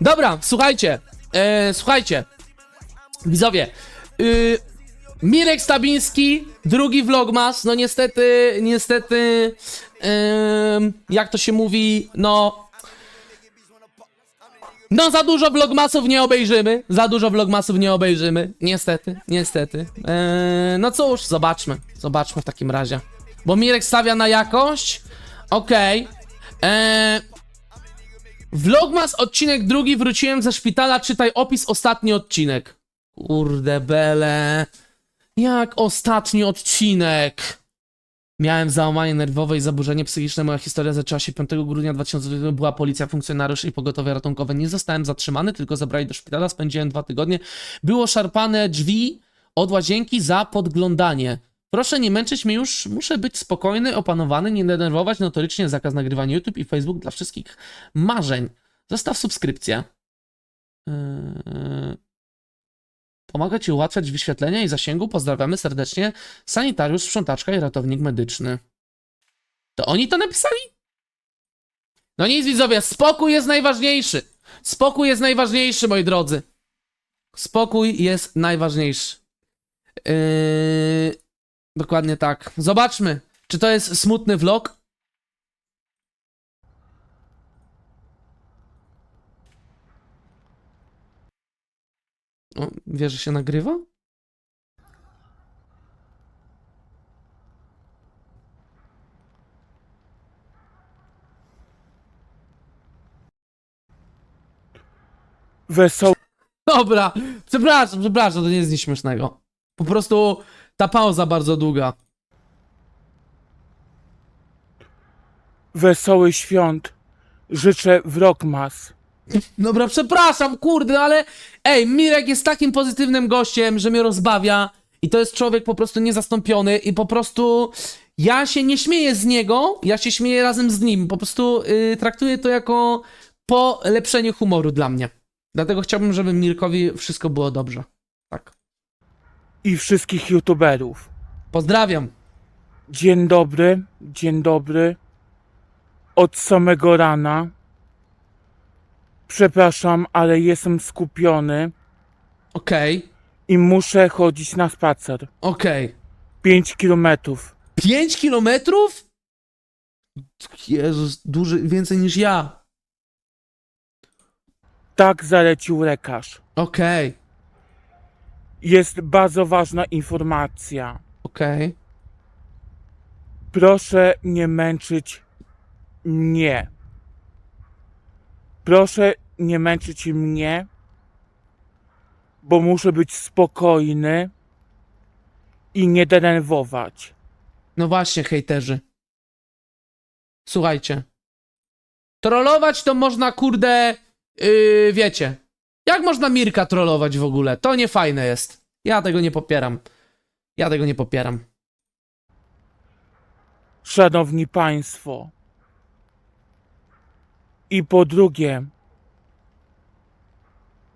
Dobra, słuchajcie, e, słuchajcie, widzowie, y, Mirek Stabiński, drugi vlogmas, no niestety, niestety, em, jak to się mówi, no, no za dużo vlogmasów nie obejrzymy, za dużo vlogmasów nie obejrzymy, niestety, niestety, e, no cóż, zobaczmy, zobaczmy w takim razie, bo Mirek stawia na jakość, okej, e, Vlogmas odcinek drugi, wróciłem ze szpitala, czytaj opis ostatni odcinek. Kurde bele. Jak ostatni odcinek? Miałem załamanie nerwowe i zaburzenie psychiczne. Moja historia zaczęła się 5 grudnia 2020. Była policja, funkcjonariusz i pogotowie ratunkowe. Nie zostałem zatrzymany, tylko zabrali do szpitala. Spędziłem dwa tygodnie. Było szarpane drzwi od łazienki za podglądanie. Proszę nie męczyć mnie już, muszę być spokojny, opanowany, nie denerwować. Notorycznie zakaz nagrywania YouTube i Facebook dla wszystkich marzeń. Zostaw subskrypcję. Yy... Pomaga ci ułatwiać wyświetlenia i zasięgu. Pozdrawiamy serdecznie. Sanitariusz, sprzątaczka i ratownik medyczny. To oni to napisali? No nic widzowie, spokój jest najważniejszy. Spokój jest najważniejszy, moi drodzy. Spokój jest najważniejszy. Yy... Dokładnie tak. Zobaczmy, czy to jest smutny vlog. O, wie, że się nagrywa? Wesoły Dobra, przepraszam, przepraszam, to nie jest nic śmiesznego. Po prostu ta pauza bardzo długa. wesoły świąt życzę Wrokmas. Dobra, przepraszam, kurde, no ale ej, Mirek jest takim pozytywnym gościem, że mnie rozbawia i to jest człowiek po prostu niezastąpiony i po prostu ja się nie śmieję z niego, ja się śmieję razem z nim, po prostu y, traktuję to jako polepszenie humoru dla mnie. Dlatego chciałbym, żeby Mirkowi wszystko było dobrze. Tak. I wszystkich youtuberów. Pozdrawiam. Dzień dobry, dzień dobry. Od samego rana. Przepraszam, ale jestem skupiony Okej, i muszę chodzić na spacer. okej. 5 kilometrów. 5 kilometrów? Jezus, duży, więcej niż ja. Tak zalecił lekarz. Okej, Jest bardzo ważna informacja. okej. Proszę nie męczyć mnie. Proszę nie męczyć mnie, bo muszę być spokojny i nie denerwować. No właśnie, hejterzy. Słuchajcie. Trollować to można, kurde, yy, wiecie. Jak można Mirka trollować w ogóle? To nie fajne jest. Ja tego nie popieram. Ja tego nie popieram. Szanowni Państwo. I po drugie,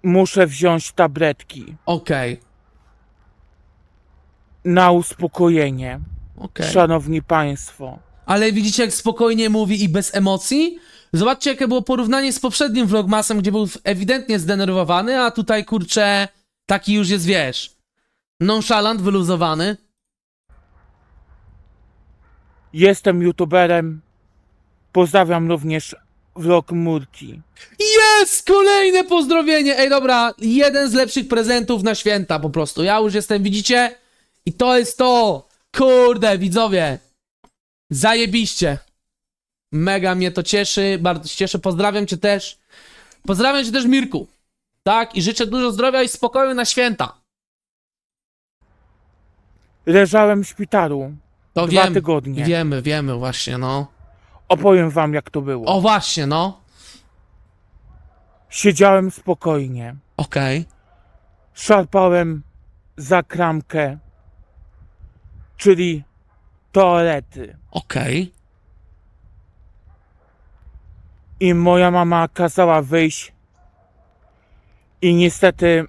muszę wziąć tabletki Okej, na uspokojenie. okej. Szanowni Państwo. Ale widzicie, jak spokojnie mówi i bez emocji? Zobaczcie, jakie było porównanie z poprzednim vlogmasem, gdzie był ewidentnie zdenerwowany, a tutaj, kurczę, taki już jest, wiesz, nonchalant, wyluzowany. Jestem youtuberem. Pozdrawiam również vlog Murki. Jest! Kolejne pozdrowienie! Ej, dobra, jeden z lepszych prezentów na święta po prostu. Ja już jestem, widzicie? I to jest to! Kurde, widzowie! Zajebiście! Mega mnie to cieszy, bardzo się cieszę. Pozdrawiam cię też. Pozdrawiam cię też, Mirku. Tak, i życzę dużo zdrowia i spokoju na święta. Leżałem w szpitalu. To Dwa wiem, tygodnie. Wiemy, wiemy właśnie, no. Opowiem wam, jak to było. O, właśnie, no. Siedziałem spokojnie. Okej. Szarpałem za kramkę, czyli toalety. Okej. I moja mama kazała wyjść. I niestety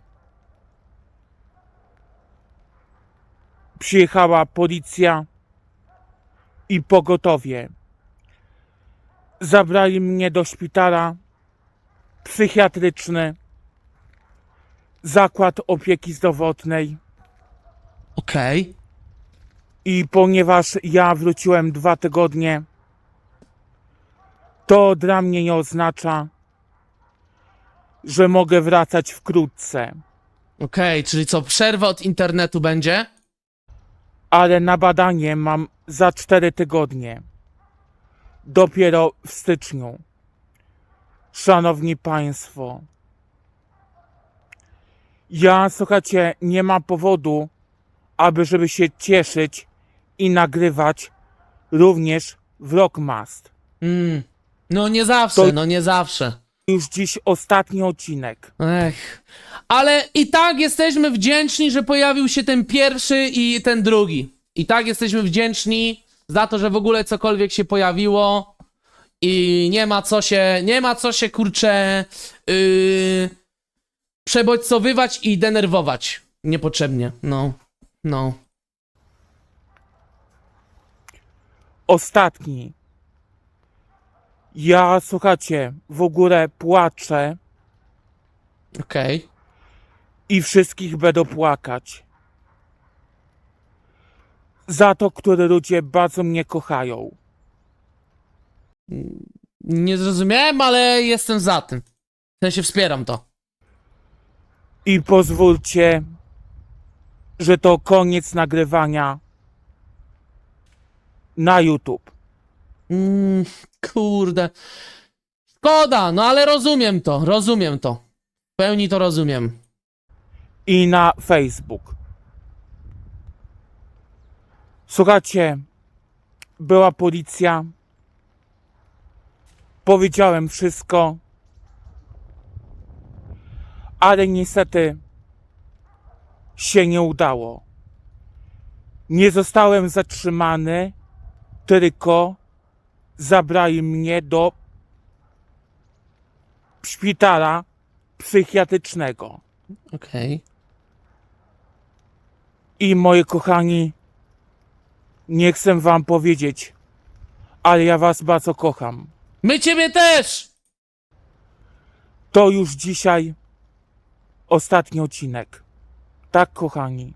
przyjechała policja i pogotowie. Zabrali mnie do szpitala psychiatryczny, zakład opieki zdrowotnej. Okej. I ponieważ ja wróciłem dwa tygodnie, to dla mnie nie oznacza, że mogę wracać wkrótce. Okej, czyli co, przerwa od internetu będzie? Ale na badanie mam za cztery tygodnie. Dopiero w styczniu. Szanowni Państwo, ja, słuchajcie, nie ma powodu, aby żeby się cieszyć i nagrywać również Vlogmast. Mm. No nie zawsze, To- no nie zawsze. Już dziś ostatni odcinek. Ech. Ale i tak jesteśmy wdzięczni, że pojawił się ten pierwszy i ten drugi. I tak jesteśmy wdzięczni za to, że w ogóle cokolwiek się pojawiło. I nie ma co się, nie ma co się kurczę yy, przebodźcowywać i denerwować niepotrzebnie. No, no. Ostatni. Ja, słuchajcie, w ogóle płaczę Okej. i wszystkich będę płakać. Za to, które ludzie bardzo mnie kochają. Nie zrozumiałem, ale jestem za tym. W sensie wspieram to. I pozwólcie, że to koniec nagrywania na YouTube. Mm, kurde. Szkoda, no ale rozumiem to, rozumiem to. W pełni to rozumiem. i na Facebook. Słuchajcie, była policja. Powiedziałem wszystko, ale niestety się nie udało. Nie zostałem zatrzymany, tylko zabrali mnie do szpitala psychiatrycznego. Okej. I moi kochani, nie chcę wam powiedzieć, ale ja was bardzo kocham. My ciebie też! To już dzisiaj ostatni odcinek. Tak, kochani,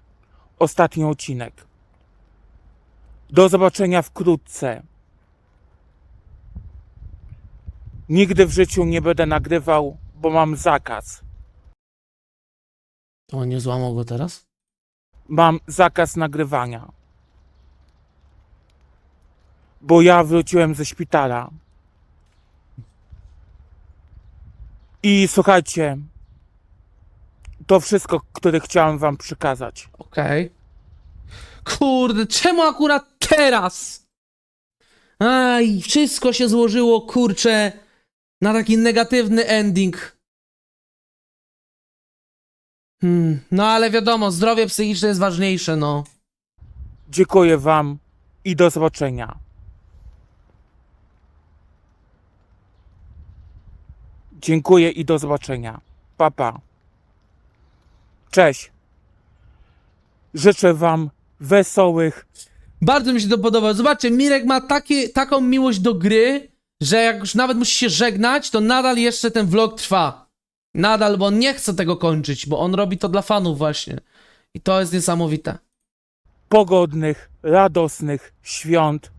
ostatni odcinek. Do zobaczenia wkrótce. Nigdy w życiu nie będę nagrywał, bo mam zakaz. To on nie złamał go teraz? Mam zakaz nagrywania. Bo ja wróciłem ze szpitala. I słuchajcie, to wszystko, które chciałem wam przekazać. Okej. Kurde, czemu akurat teraz? Aj, wszystko się złożyło, kurczę, na taki negatywny ending. Hmm, no ale wiadomo, zdrowie psychiczne jest ważniejsze, no. Dziękuję wam i do zobaczenia. Dziękuję i do zobaczenia. Papa. Pa. Cześć. Życzę wam wesołych Bardzo mi się to podoba. Zobaczcie, Mirek ma takie, taką miłość do gry, że jak już nawet musi się żegnać, to nadal jeszcze ten vlog trwa. Nadal, bo on nie chce tego kończyć, bo on robi to dla fanów właśnie. I to jest niesamowite. pogodnych, radosnych świąt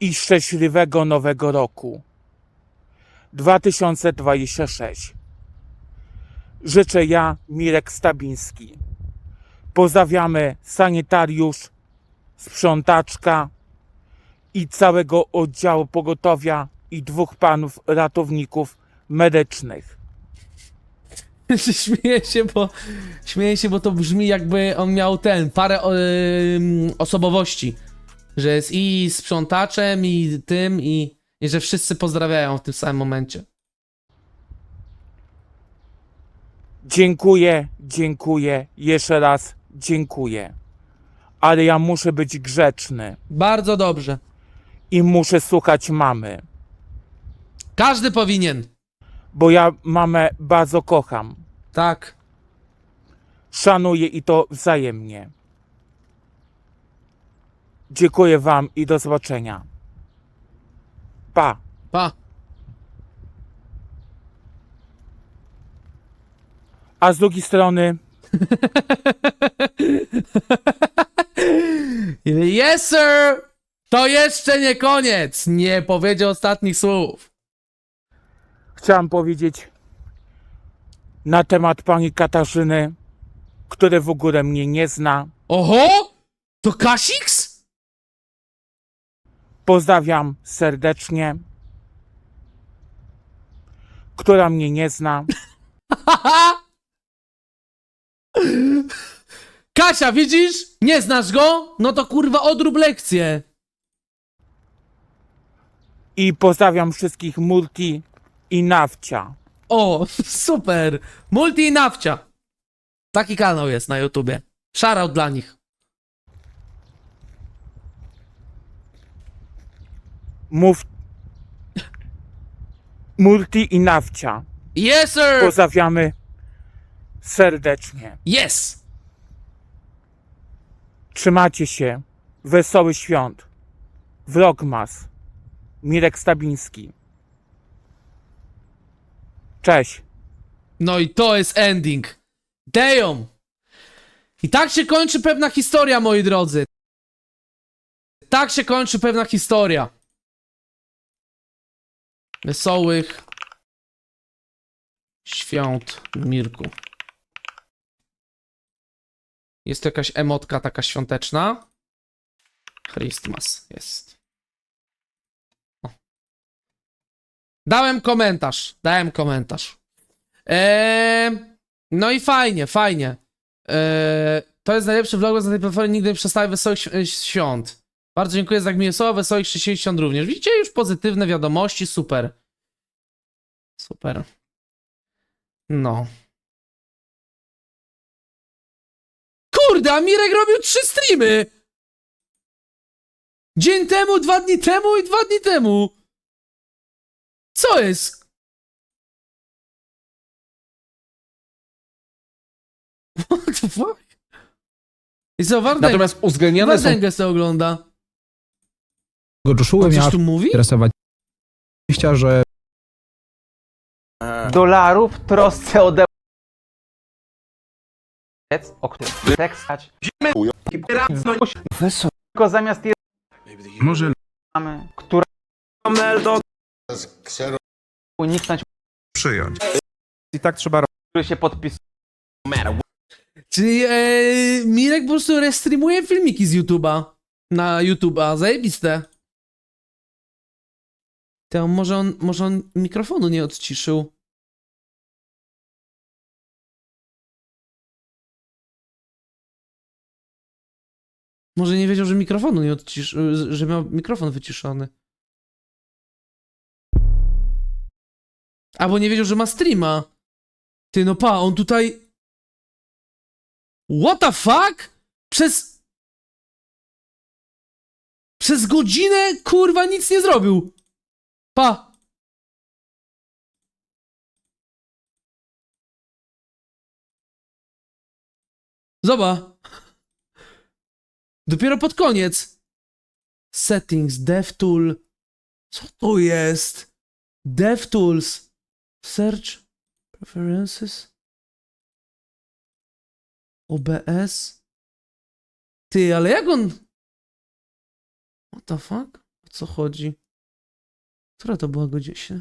i szczęśliwego nowego roku 2026. Życzę ja, Mirek Stabiński. Pozdrawiamy sanitariusz, sprzątaczka i całego oddziału pogotowia i dwóch panów ratowników medycznych. śmieję się, bo śmieję się, bo to brzmi jakby on miał ten, parę ym, osobowości. Że jest i sprzątaczem, i tym, i, i że wszyscy pozdrawiają w tym samym momencie. Dziękuję, dziękuję, jeszcze raz dziękuję. Ale ja muszę być grzeczny Bardzo dobrze. i muszę słuchać mamy, Każdy powinien. bo ja mamę bardzo kocham. Tak. Szanuję i to wzajemnie. Dziękuję Wam i do zobaczenia. Pa. Pa. A z drugiej strony Yes, sir! To jeszcze nie koniec! Nie powiedział ostatnich słów. Chciałem powiedzieć na temat pani Katarzyny, która w ogóle mnie nie zna. Oho! To Kasix? Pozdrawiam serdecznie. Która mnie nie zna. Kasia, widzisz? Nie znasz go? No to kurwa odrób lekcję. I pozdrawiam wszystkich multi i nawcia. O, super. Multi i nawcia. Taki kanał jest na YouTubie. Shoutout dla nich. Mów. Multi i nawcia. Yes, sir! Pozdrawiamy serdecznie. Yes! Trzymacie się. Wesoły świąt. Vlogmas. Mirek Stabiński. Cześć. No i to jest ending. Damn! I tak się kończy pewna historia, moi drodzy. Tak się kończy pewna historia. Wesołych świąt Mirku. Jest to jakaś emotka taka świąteczna. Christmas jest. Dałem komentarz. Dałem komentarz. Eee, no i fajnie, fajnie. Eee, to jest najlepszy vlog na tej platformie. Nigdy nie przestaję wesołych świ- świąt. Bardzo dziękuję za gminie słowa, wesołych 60 również. Widzicie już pozytywne wiadomości, super. Super. No. Kurde, a Mirek robił trzy streamy! Dzień temu, dwa dni temu i dwa dni temu! Co jest? What the fuck? I co, Wardęga, Natomiast uwzględniane są se ogląda. Joshua On coś miała tu mówi? interesować myślę, że dolarów w trosce o de... o którym tekstać. Tylko zamiast tej Może mamy, która uniknąć, przyjąć. i tak trzeba który się podpisuje. Czyli e, Mirek po prostu restreamuje filmiki z YouTube'a. Na YouTube'a, zajebiste. To może on, może on mikrofonu nie odciszył. Może nie wiedział, że mikrofonu nie odciszył, że miał mikrofon wyciszony. Albo nie wiedział, że ma streama. Ty no pa, on tutaj... What the fuck? Przez... Przez godzinę, kurwa, nic nie zrobił. Pa. Zoba. Dopiero pod koniec. Settings, DevTool. Co to jest? DevTools. Search. Preferences. OBS? Ty, ale jak on... What the fuck? O co chodzi? Która to była godzina?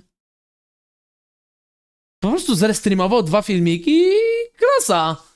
Po prostu zrestreamował dwa filmiki i klasa.